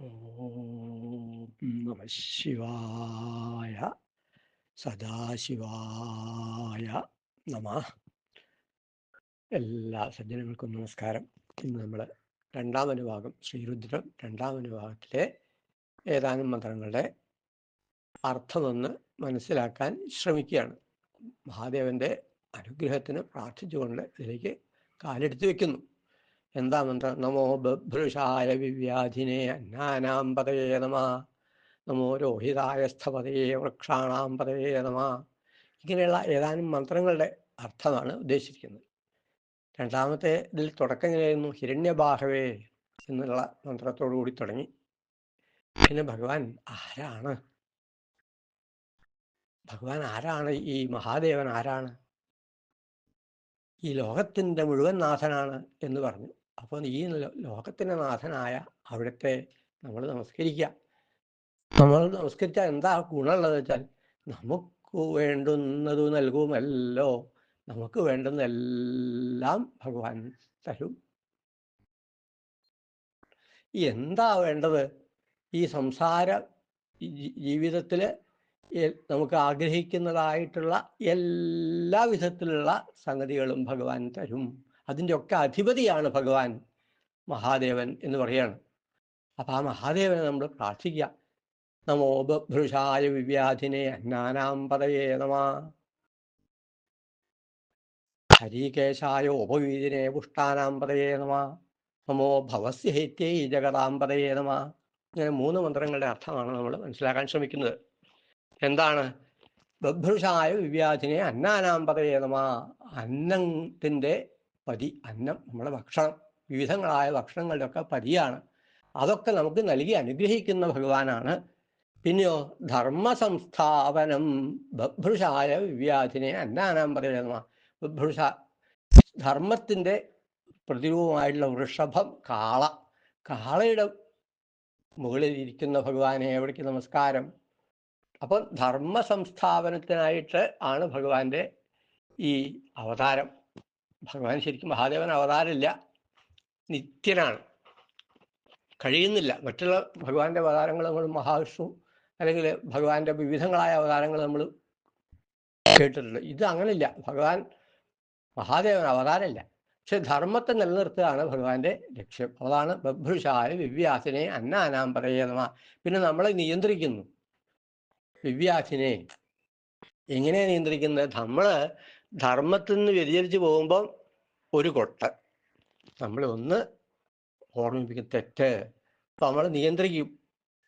ഓം നമ ശിവായ സദാശിവായ നമ. എല്ലാ സജ്ജനങ്ങൾക്കും നമസ്കാരം. ഇന്ന് നമ്മൾ രണ്ടാം അനുഭാഗം ശ്രീരുദ്രം രണ്ടാം അനുഭാഗത്തിലെ ഏതാനും മന്ത്രങ്ങളുടെ അർത്ഥമൊന്ന് മനസ്സിലാക്കാൻ ശ്രമിക്കുകയാണ്. മഹാദേവന്റെ അനുഗ്രഹത്തിന് പ്രാർത്ഥിച്ചുകൊണ്ട് ഇതിലേക്ക് കാലെടുത്ത് വെക്കുന്നു. എന്താ മന്ത്രം നമോ ബഭ്രുഷായ വിവ്യാധിനെ അന്നാനാം പതയേ നമ. നമോ രോഹിതായ സ്ഥപതയെ വൃക്ഷാണാം പതയേ നമ. ഇങ്ങനെയുള്ള ഏതാനും മന്ത്രങ്ങളുടെ അർത്ഥമാണ് ഉദ്ദേശിക്കുന്നത് രണ്ടാമത്തെ ഇതിൽ തുടക്കം എങ്ങനെയായിരുന്നു ഹിരണ്യബാഹവേ എന്നുള്ള മന്ത്രത്തോടു കൂടി തുടങ്ങി. പിന്നെ ഭഗവാൻ ആരാണ്? ഭഗവാൻ ആരാണ്? ഈ മഹാദേവൻ ആരാണ്? ഈ ലോകത്തിന്റെ മുഴുവൻ നാഥനാണ് എന്ന് പറഞ്ഞു. അപ്പോൾ ഈ ലോകത്തിന്റെ നാഥനായ അവിടുത്തെ നമ്മൾ നമസ്കരിക്കുക നമ്മൾ നമസ്കരിച്ചാൽ എന്താ ഗുണമുള്ളത് വെച്ചാൽ നമുക്ക് വേണ്ടുന്നത് നൽകുമല്ലോ. നമുക്ക് വേണ്ടുന്നതെല്ലാം ഭഗവാൻ തരും. എന്താ വേണ്ടത്? ഈ സംസാര ജീവിതത്തിൽ നമുക്ക് ആഗ്രഹിക്കുന്നതായിട്ടുള്ള എല്ലാ വിധത്തിലുള്ള സംഗതികളും ഭഗവാൻ തരും. അതിന്റെ ഒക്കെ അധിപതിയാണ് ഭഗവാൻ മഹാദേവൻ എന്ന് പറയാണ് അപ്പം ആ മഹാദേവനെ നമ്മൾ പ്രാർത്ഥിക്കുക. നമോ ബഭൃഷായ വിവ്യാധിനെ അന്നാനാം പദയേ നമ. ഹരികേശായ ഉപവീതിനെ പുഷ്ടാനാം പദയേ നമ. നമോ ഭവസ്യ ഹൈത്യൈ ജഗതാം പദയേ നമ. ഇങ്ങനെ മൂന്ന് മന്ത്രങ്ങളുടെ അർത്ഥമാണ് നമ്മൾ മനസ്സിലാക്കാൻ ശ്രമിക്കുന്നത്. എന്താണ്? ബഭൃഷായ വിവ്യാധിനെ അന്നാനാം പദയേ നമ. അന്നത്തിന്റെ പതി അന്നം നമ്മുടെ ഭക്ഷണം വിവിധങ്ങളായ ഭക്ഷണങ്ങളുടെയൊക്കെ പരിയാണ്. അതൊക്കെ നമുക്ക് നൽകി അനുഗ്രഹിക്കുന്ന ഭഗവാനാണ്. പിന്നെയോ ധർമ്മ സംസ്ഥാപനം ബഭ്രുഷായ വിവ്യാധിനെ അന്നാനാം പറയുന്ന ബഭ്രുഷ ധർമ്മത്തിന്റെ പ്രതിരൂപമായിട്ടുള്ള വൃഷഭം കാള. കാളയുടെ മുകളിൽ ഇരിക്കുന്ന ഭഗവാനെ എവിടേക്ക് നമസ്കാരം? അപ്പം ധർമ്മ സംസ്ഥാപനത്തിനായിട്ട് ആണ് ഭഗവാന്റെ ഈ അവതാരം. ഭഗവാൻ ശരിക്കും മഹാദേവൻ അവതാരമില്ല. നിത്യനാണ്. കഴിയുന്നില്ല. മറ്റുള്ള ഭഗവാന്റെ അവതാരങ്ങൾ നമ്മൾ മഹാവിഷ്ണു അല്ലെങ്കിൽ ഭഗവാന്റെ വിവിധങ്ങളായ അവതാരങ്ങൾ നമ്മൾ കേട്ടിട്ടുണ്ട്. ഇത് അങ്ങനെയില്ല. ഭഗവാൻ മഹാദേവൻ അവതാരമില്ല. പക്ഷെ ധർമ്മത്തെ നിലനിർത്തുകയാണ് ഭഗവാന്റെ ലക്ഷ്യം. അതാണ് ബഭ്രുഷായ വിവ്യാസിനെ അന്നാനാം പറയുന്ന പിന്നെ നമ്മളെ നിയന്ത്രിക്കുന്നു. വിവ്യാസിനെ എങ്ങനെ നിയന്ത്രിക്കുന്നത്? നമ്മൾ ധർമ്മത്തിൽ നിന്ന് വ്യതിചരിച്ച് പോകുമ്പം ഒരു കൊട്ട. നമ്മൾ ഒന്ന് ഓർമ്മിപ്പിക്കും തെറ്റ്. അപ്പൊ നമ്മൾ നിയന്ത്രിക്കും.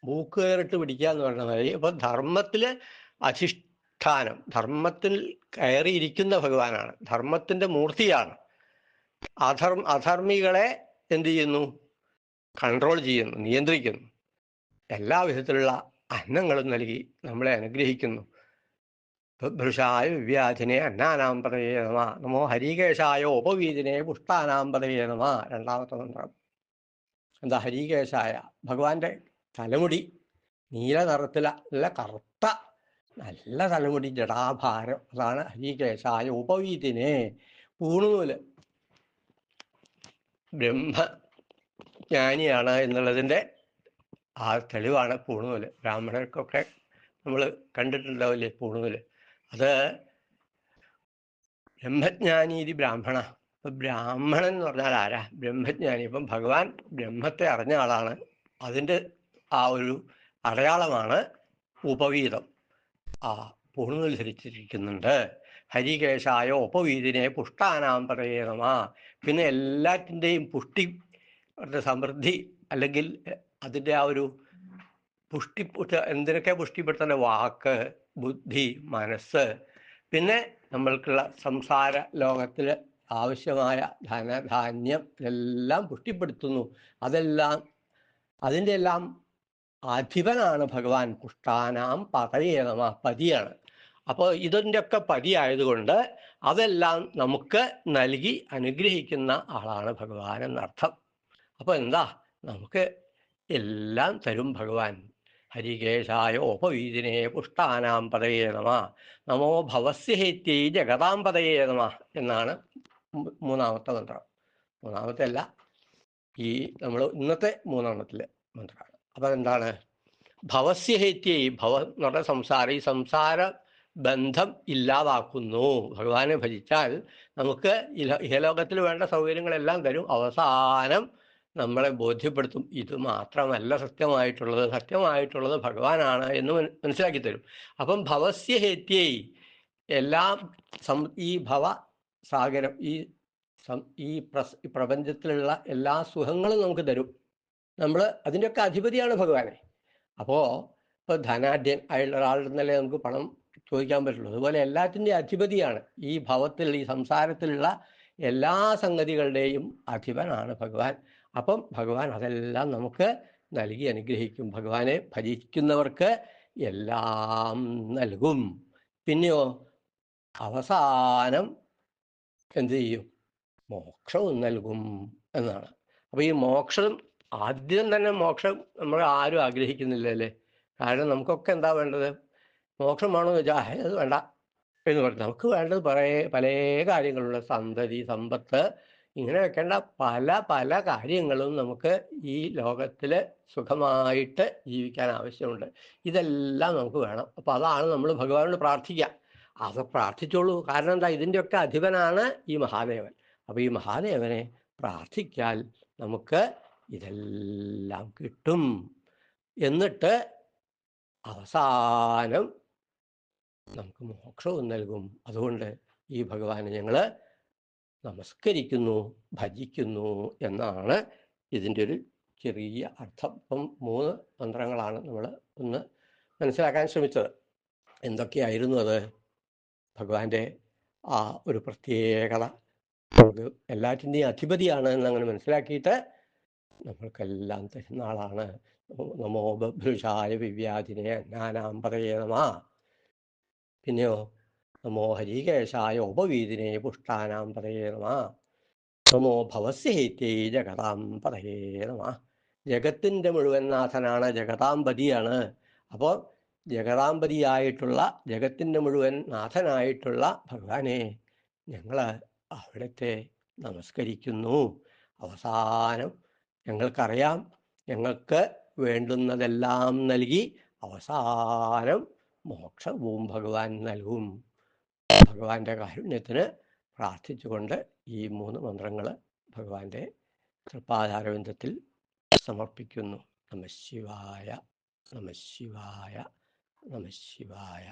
മൂക്ക് കയറിട്ട് പിടിക്കുക എന്ന് പറഞ്ഞ മാതിരി. അപ്പൊ ധർമ്മത്തിൽ അധിഷ്ഠാനം ധർമ്മത്തിൽ കയറിയിരിക്കുന്ന ഭഗവാനാണ്. ധർമ്മത്തിന്റെ മൂർത്തിയാണ്. അധർമ്മ അധർമ്മികളെ എന്ത് ചെയ്യുന്നു? കൺട്രോൾ ചെയ്യുന്നു നിയന്ത്രിക്കുന്നു. എല്ലാ വിധത്തിലുള്ള അന്നങ്ങളും നൽകി നമ്മളെ അനുഗ്രഹിക്കുന്നു. ഭൃഷായ വിവ്യാധിനെ അന്നാനാം പദവേ നമ. നമോ ഹരികേശായ ഉപവീതിനെ പുഷ്ടാനാം പദവേ നമ. രണ്ടാമത്തെ മന്ത്രം. എന്താ ഹരികേശായ? ഭഗവാന്റെ തലമുടി നീല നിറത്തില നല്ല കറുത്ത നല്ല തലമുടി ജടാഭാരം. അതാണ് ഹരികേശായ ഉപവീതിനെ പൂണൂൽ. ബ്രഹ്മജ്ഞാനിയാണ് എന്നുള്ളതിന്റെ ആ തെളിവാണ് പൂണൂൽ. ബ്രാഹ്മണർക്കൊക്കെ നമ്മൾ കണ്ടിട്ടുണ്ടാവില്ലേ പൂണൂൽ? അത് ബ്രഹ്മജ്ഞാനി ഇത് ബ്രാഹ്മണ. ഇപ്പൊ ബ്രാഹ്മണൻ എന്ന് പറഞ്ഞാൽ ആരാ? ബ്രഹ്മജ്ഞാനി. ഇപ്പം ഭഗവാൻ ബ്രഹ്മത്തെ അറിഞ്ഞ ആളാണ്. അതിന്റെ ആ ഒരു അടയാളമാണ് ഉപവീതം. ആ പൂർണ ധരിച്ചിരിക്കുന്നുണ്ട് ഹരികേശായ ഉപവീതിനെ പുഷ്ടാനാം പറയണമാ പിന്നെ എല്ലാറ്റിന്റെയും പുഷ്ടി സമൃദ്ധി അല്ലെങ്കിൽ അതിന്റെ ആ ഒരു പുഷ്ടി എന്തിനൊക്കെ പുഷ്ടിപ്പെടുത്തേണ്ട വാക്ക് ബുദ്ധി മനസ്സ് പിന്നെ നമ്മൾക്കുള്ള സംസാര ലോകത്തിൽ ആവശ്യമായ ധനധാന്യം ഇതെല്ലാം പുഷ്ടിപ്പെടുത്തുന്നു. അതെല്ലാം അതിന്റെ എല്ലാം അധിപനാണ് ഭഗവാൻ. പുഷ്ടാനാം പതയേനമ പതിയാണ്. അപ്പോൾ ഇതിന്റെയൊക്കെ പതി ആയതുകൊണ്ട് അതെല്ലാം നമുക്ക് നൽകി അനുഗ്രഹിക്കുന്ന ആളാണ് ഭഗവാൻ എന്നർത്ഥം. അപ്പോൾ എന്താ? നമുക്ക് എല്ലാം തരും ഭഗവാൻ. ഹരികേശായ ഉപവീതിനെ പുഷ്ടാനാം പതയേ നമ നമോ ഭവസ്യഹേത്യൈ ജഗതാം പതയേ നമ എന്നാണ് മൂന്നാമത്തെ മന്ത്രം. മൂന്നാമത്തെ അല്ല ഈ നമ്മൾ ഇന്നത്തെ മൂന്നെണ്ണത്തിലെ മന്ത്രമാണ്. അപ്പം എന്താണ്? ഭവസ്യഹേത്യൈ ഭവ എന്നുള്ള സംസാരം ഈ സംസാര ബന്ധം ഇല്ലാതാക്കുന്നു. ഭഗവാനെ ഭജിച്ചാൽ നമുക്ക് ഇഹ- ഇഹലോകത്തിൽ വേണ്ട സൗകര്യങ്ങളെല്ലാം തരും. അവസാനം നമ്മളെ ബോധ്യപ്പെടുത്തും. ഇത് മാത്രമല്ല സത്യമായിട്ടുള്ളത്. സത്യമായിട്ടുള്ളത് ഭഗവാനാണ് എന്ന് മനസ്സിലാക്കി തരും. അപ്പം ഭവസ്യ ഹേത്യൈ എല്ലാം സം ഈ ഭവ സാഗരം ഈ ഈ പ്രപഞ്ചത്തിലുള്ള എല്ലാ സുഖങ്ങളും നമുക്ക് തരും. നമ്മൾ അതിന്റെയൊക്കെ അധിപതിയാണ് ഭഗവാനെ. അപ്പോൾ ഇപ്പോൾ ധനാഢ്യൻ ആയുള്ള ഒരാളുടെ നിന്നല്ലേ നമുക്ക് പണം ചോദിക്കാൻ പറ്റുള്ളൂ. അതുപോലെ എല്ലാത്തിന്റെയും അധിപതിയാണ്. ഈ ഭവത്തിൽ ഈ സംസാരത്തിലുള്ള എല്ലാ സംഗതികളുടെയും അധിപനാണ് ഭഗവാൻ. അപ്പം ഭഗവാൻ അതെല്ലാം നമുക്ക് നൽകി അനുഗ്രഹിക്കും. ഭഗവാനെ ഭജിക്കുന്നവർക്ക് എല്ലാം നൽകും. പിന്നെയോ അവസാനം എന്ത് ചെയ്യും? മോക്ഷവും നൽകും എന്നാണ്. അപ്പോൾ ഈ മോക്ഷം ആദ്യം തന്നെ മോക്ഷം നമ്മൾ ആരും ആഗ്രഹിക്കുന്നില്ല അല്ലേ കാരണം നമുക്കൊക്കെ എന്താ വേണ്ടത്? മോക്ഷം വേണമെന്ന് വെച്ചാൽ അത് വേണ്ട. എന്ന് പറഞ്ഞു. നമുക്ക് വേണ്ടത് പല പല കാര്യങ്ങളുണ്ട്. സന്തതി സമ്പത്ത് ഇങ്ങനെ വെക്കേണ്ട പല പല കാര്യങ്ങളും നമുക്ക് ഈ ലോകത്തിൽ സുഖമായിട്ട് ജീവിക്കാൻ ആവശ്യമുണ്ട്. ഇതെല്ലാം നമുക്ക് വേണം. അപ്പോൾ അതാണ് നമ്മൾ ഭഗവാനോട് പ്രാർത്ഥിക്കുക അത് പ്രാർത്ഥിച്ചോളൂ. കാരണം എന്താ? ഇതിന്റെയൊക്കെ അധിപനാണ് ഈ മഹാദേവൻ. അപ്പോൾ ഈ മഹാദേവനെ പ്രാർത്ഥിച്ചാൽ നമുക്ക് ഇതെല്ലാം കിട്ടും. എന്നിട്ട് അവസാനം നമുക്ക് മോക്ഷവും നൽകും. അതുകൊണ്ട് ഈ ഭഗവാനെ ഞങ്ങൾ നമസ്കരിക്കുന്നു ഭജിക്കുന്നു എന്നാണ് ഇതിന്റെ ഒരു ചെറിയ അർത്ഥം. ഇപ്പം മൂന്ന് മന്ത്രങ്ങളാണ് നമ്മൾ ഒന്ന് മനസ്സിലാക്കാൻ ശ്രമിച്ചത്. എന്തൊക്കെയായിരുന്നു അത്? ഭഗവാന്റെ ആ ഒരു പ്രത്യേകത. എല്ലാറ്റിന്റെയും അധിപതിയാണ് എന്നങ്ങനെ മനസ്സിലാക്കിയിട്ട് നമ്മൾക്കെല്ലാം തരുന്ന ആളാണ് നമോ- ബഭ്രുഷായ വിവ്യാധിനെ അജ്ഞാനാമ്പതയേതമാ നമ. പിന്നെയോ നമോ ഹരികേശായ ഉപവീതിനെ പുഷ്ടാനാം പതയേ നമ. നമോ ഭവസ്യഹേത്യൈ ജഗതാം പതയേ നമ. ജഗത്തിന്റെ മുഴുവൻ നാഥനാണ് ജഗതാംപതിയാണ് അപ്പോൾ ജഗതാംബതിയായിട്ടുള്ള ജഗത്തിന്റെ മുഴുവൻ നാഥനായിട്ടുള്ള ഭഗവാനെ ഞങ്ങൾ അവിടുത്തെ നമസ്കരിക്കുന്നു. അവസാനം ഞങ്ങൾക്കറിയാം ഞങ്ങൾക്ക് വേണ്ടുന്നതെല്ലാം നൽകി അവസാനം മോക്ഷവും ഭഗവാൻ നൽകും. ഭഗവാന്റെ കാരുണ്യത്തിന് പ്രാർത്ഥിച്ചുകൊണ്ട് ഈ മൂന്ന് മന്ത്രങ്ങൾ ഭഗവാന്റെ കൃപാധാരവിന്ദത്തിൽ സമർപ്പിക്കുന്നു. നമ ശിവായ നമ ശിവായ നമ ശിവായ.